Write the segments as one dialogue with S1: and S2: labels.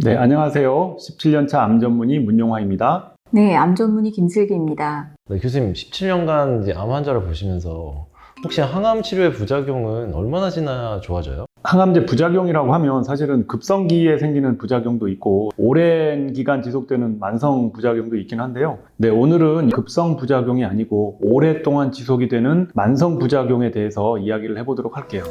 S1: 네, 안녕하세요. 17년차 암 전문의 문용화입니다.
S2: 네, 암 전문의 김슬기입니다.
S3: 네, 교수님 17년간 이제 암 환자를 보시면서 혹시 항암 치료의 부작용은 얼마나 지나야 좋아져요?
S1: 항암제 부작용이라고 하면 사실은 급성기에 생기는 부작용도 있고 오랜 기간 지속되는 만성 부작용도 있긴 한데요. 네, 오늘은 급성 부작용이 아니고 오랫동안 지속이 되는 만성 부작용에 대해서 이야기를 해보도록 할게요.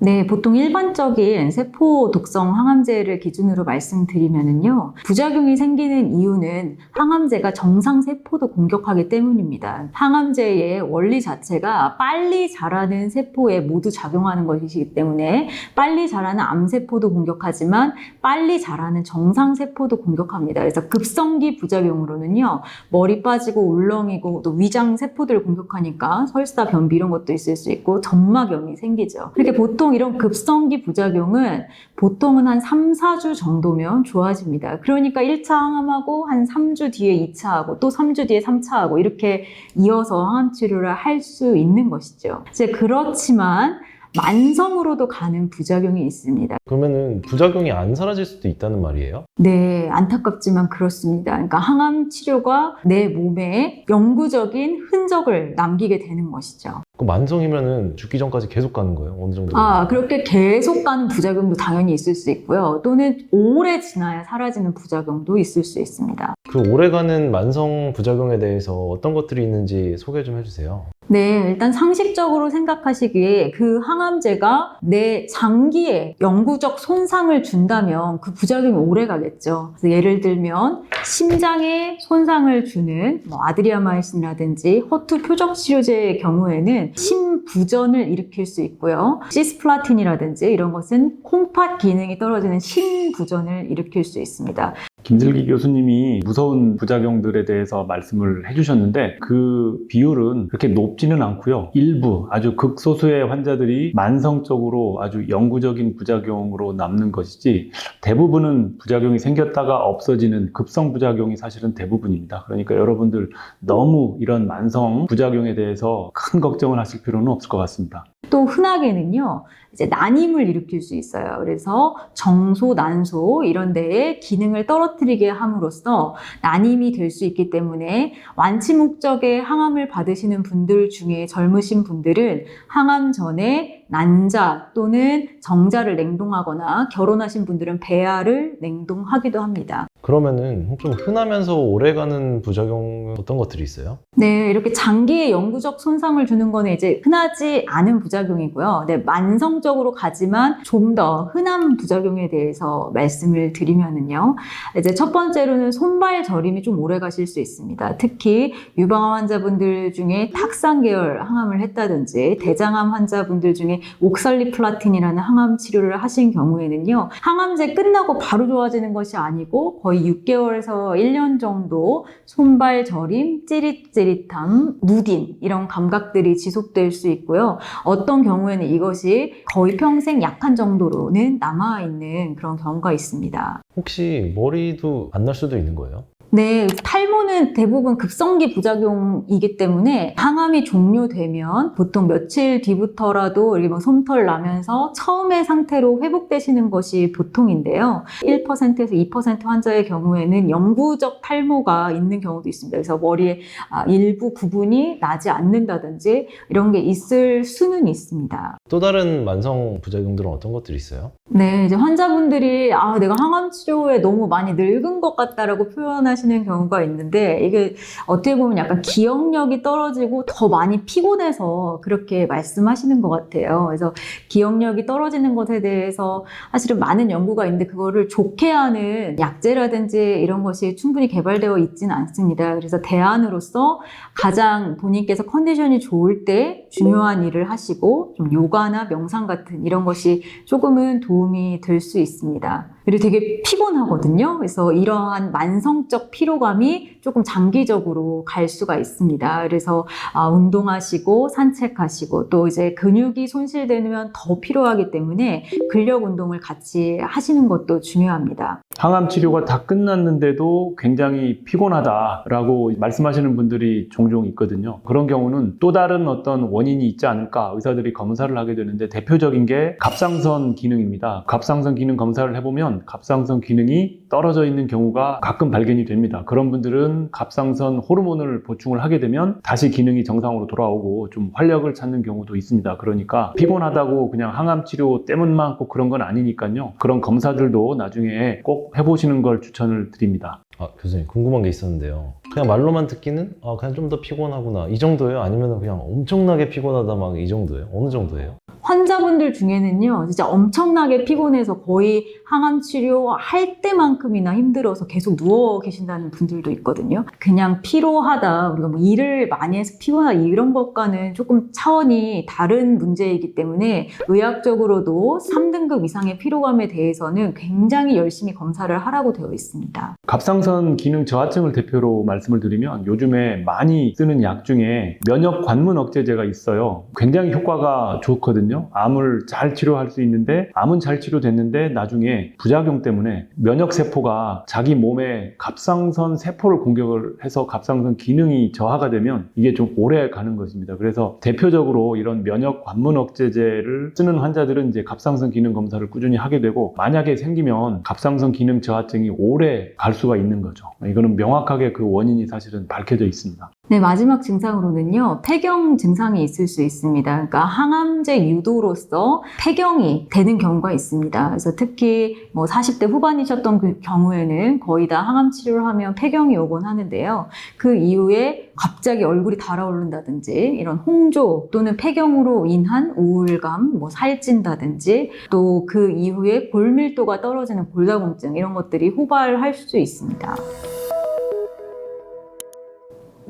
S2: 네, 보통 일반적인 세포 독성 항암제를 기준으로 말씀드리면은요, 부작용이 생기는 이유는 항암제가 정상 세포도 공격하기 때문입니다. 항암제의 원리 자체가 빨리 자라는 세포에 모두 작용하는 것이기 때문에 빨리 자라는 암세포도 공격하지만 빨리 자라는 정상 세포도 공격합니다. 그래서 급성기 부작용으로는요, 머리 빠지고 울렁이고 또 위장 세포들을 공격하니까 설사, 변비 이런 것도 있을 수 있고 점막염이 생기죠. 이렇게 보통 이런 급성기 부작용은 보통은 한 3, 4주 정도면 좋아집니다. 그러니까 1차 항암하고 한 3주 뒤에 2차 하고 또 3주 뒤에 3차 하고 이렇게 이어서 항암 치료를 할 수 있는 것이죠. 이제 그렇지만 만성으로도 가는 부작용이 있습니다.
S3: 그러면은 부작용이 안 사라질 수도 있다는 말이에요?
S2: 네, 안타깝지만 그렇습니다. 그러니까 항암 치료가 내 몸에 영구적인 흔적을 남기게 되는 것이죠.
S3: 그 만성이면은 죽기 전까지 계속 가는 거예요? 어느 정도?
S2: 아, 그렇게 계속 가는 부작용도 당연히 있을 수 있고요. 또는 오래 지나야 사라지는 부작용도 있을 수 있습니다.
S3: 그 오래가는 만성 부작용에 대해서 어떤 것들이 있는지 소개 좀 해주세요.
S2: 네, 일단 상식적으로 생각하시기에 그 항암제가 내 장기에 영구적 손상을 준다면 그 부작용이 오래 가겠죠. 그래서 예를 들면 심장에 손상을 주는 뭐 아드리아마이신이라든지 허투 표적 치료제의 경우에는 심부전을 일으킬 수 있고요. 시스플라틴이라든지 이런 것은 콩팥 기능이 떨어지는 심부전을 일으킬 수 있습니다.
S1: 김슬기 교수님이 무서운 부작용들에 대해서 말씀을 해주셨는데 그 비율은 그렇게 높지는 않고요. 일부 아주 극소수의 환자들이 만성적으로 아주 영구적인 부작용으로 남는 것이지 대부분은 부작용이 생겼다가 없어지는 급성 부작용이 사실은 대부분입니다. 그러니까 여러분들 너무 이런 만성 부작용에 대해서 큰 걱정을 하실 필요는 없을 것 같습니다.
S2: 또 흔하게는요, 이제 난임을 일으킬 수 있어요. 그래서 정소, 난소 이런 데에 기능을 떨어뜨리 게 함으로써 난임이 될 수 있기 때문에 완치 목적의 항암을 받으시는 분들 중에 젊으신 분들은 항암 전에 난자 또는 정자를 냉동하거나 결혼하신 분들은 배아를 냉동하기도 합니다.
S3: 그러면은 좀 흔하면서 오래가는 부작용 어떤 것들이 있어요?
S2: 네, 이렇게 장기에 영구적 손상을 주는 거는 이제 흔하지 않은 부작용이고요. 네, 만성적으로 가지만 좀 더 흔한 부작용에 대해서 말씀을 드리면은요. 이제 첫 번째로는 손발 저림이 좀 오래 가실 수 있습니다. 특히 유방암 환자분들 중에 탁상 계열 항암을 했다든지 대장암 환자분들 중에 옥살리 플라틴이라는 항암 치료를 하신 경우에는요. 항암제 끝나고 바로 좋아지는 것이 아니고 거의 6개월에서 1년 정도 손발 저림, 찌릿찌릿함, 누딘 이런 감각들이 지속될 수 있고요. 어떤 경우에는 이것이 거의 평생 약한 정도로는 남아있는 그런 경우가 있습니다.
S3: 혹시 머리도 안 날 수도 있는 거예요?
S2: 네, 탈모는 대부분 급성기 부작용이기 때문에 항암이 종료되면 보통 며칠 뒤부터라도 이렇게 뭐 솜털 나면서 처음의 상태로 회복되시는 것이 보통인데요. 1%에서 2% 환자의 경우에는 영구적 탈모가 있는 경우도 있습니다. 그래서 머리에 아, 일부 부분이 나지 않는다든지 이런 게 있을 수는 있습니다.
S3: 또 다른 만성 부작용들은 어떤 것들이 있어요?
S2: 네, 이제 환자분들이 아, 내가 항암 치료에 너무 많이 늙은 것 같다라고 표현하 시는 경우가 있는데 이게 어떻게 보면 약간 기억력이 떨어지고 더 많이 피곤해서 그렇게 말씀하시는 것 같아요. 그래서 기억력이 떨어지는 것에 대해서 사실은 많은 연구가 있는데 그거를 좋게 하는 약제라든지 이런 것이 충분히 개발되어 있지는 않습니다. 그래서 대안으로서 가장 본인께서 컨디션이 좋을 때 중요한 일을 하시고 좀 요가나 명상 같은 이런 것이 조금은 도움이 될 수 있습니다. 그리고 되게 피곤하거든요. 그래서 이러한 만성적 피로감이 조금 장기적으로 갈 수가 있습니다. 그래서 아, 운동하시고 산책하시고 또 이제 근육이 손실되면 더 필요하기 때문에 근력 운동을 같이 하시는 것도 중요합니다.
S1: 항암 치료가 다 끝났는데도 굉장히 피곤하다라고 말씀하시는 분들이 종종 있거든요. 그런 경우는 또 다른 어떤 원인이 있지 않을까 의사들이 검사를 하게 되는데 대표적인 게 갑상선 기능입니다. 갑상선 기능 검사를 해보면 갑상선 기능이 떨어져 있는 경우가 가끔 발견이 됩니다. 그런 분들은 갑상선 호르몬을 보충을 하게 되면 다시 기능이 정상으로 돌아오고 좀 활력을 찾는 경우도 있습니다. 그러니까 피곤하다고 그냥 항암 치료 때문만 꼭 그런 건 아니니까요. 그런 검사들도 나중에 꼭 해보시는 걸 추천을 드립니다.
S3: 아, 교수님 궁금한 게 있었는데요. 그냥 말로만 듣기는 아, 그냥 좀 더 피곤하구나 이 정도예요? 아니면 그냥 엄청나게 피곤하다 막 이 정도예요? 어느 정도예요?
S2: 환자분들 중에는요, 진짜 엄청나게 피곤해서 거의 항암 치료 할 때만 큼이나 힘들어서 계속 누워 계신다는 분들도 있거든요. 그냥 피로하다, 우리가 뭐 일을 많이 해서 피곤하다 이런 것과는 조금 차원이 다른 문제이기 때문에 의학적으로도 3등급 이상의 피로감에 대해서는 굉장히 열심히 검사를 하라고 되어 있습니다.
S1: 갑상선 기능 저하증을 대표로 말씀을 드리면 요즘에 많이 쓰는 약 중에 면역 관문 억제제가 있어요. 굉장히 효과가 좋거든요. 암을 잘 치료할 수 있는데 암은 잘 치료됐는데 나중에 부작용 때문에 면역 세포 가 자기 몸에 갑상선 세포를 공격을 해서 갑상선 기능이 저하가 되면 이게 좀 오래 가는 것입니다. 그래서 대표적으로 이런 면역 관문 억제제를 쓰는 환자들은 이제 갑상선 기능 검사를 꾸준히 하게 되고 만약에 생기면 갑상선 기능 저하증이 오래 갈 수가 있는 거죠. 이거는 명확하게 그 원인이 사실은 밝혀져 있습니다.
S2: 네, 마지막 증상으로는요, 폐경 증상이 있을 수 있습니다. 그러니까 항암제 유도로서 폐경이 되는 경우가 있습니다. 그래서 특히 뭐 40대 후반이셨던 그 경우에는 거의 다 항암 치료를 하면 폐경이 오곤 하는데요. 그 이후에 갑자기 얼굴이 달아오른다든지 이런 홍조 또는 폐경으로 인한 우울감, 뭐 살찐다든지 또 그 이후에 골밀도가 떨어지는 골다공증 이런 것들이 호발할 수 있습니다.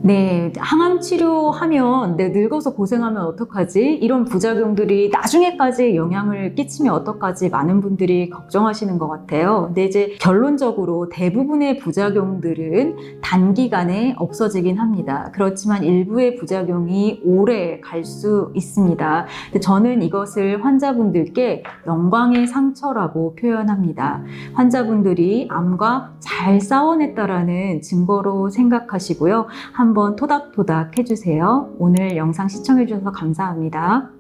S2: 네, 항암 치료하면 내 늙어서 고생하면 어떡하지? 이런 부작용들이 나중에까지 영향을 끼치면 어떡하지? 많은 분들이 걱정하시는 것 같아요. 근데 이제 결론적으로 대부분의 부작용들은 단기간에 없어지긴 합니다. 그렇지만 일부의 부작용이 오래 갈 수 있습니다. 저는 이것을 환자분들께 영광의 상처라고 표현합니다. 환자분들이 암과 잘 싸워냈다라는 증거로 생각하시고요. 한번 토닥토닥 해주세요. 오늘 영상 시청해주셔서 감사합니다.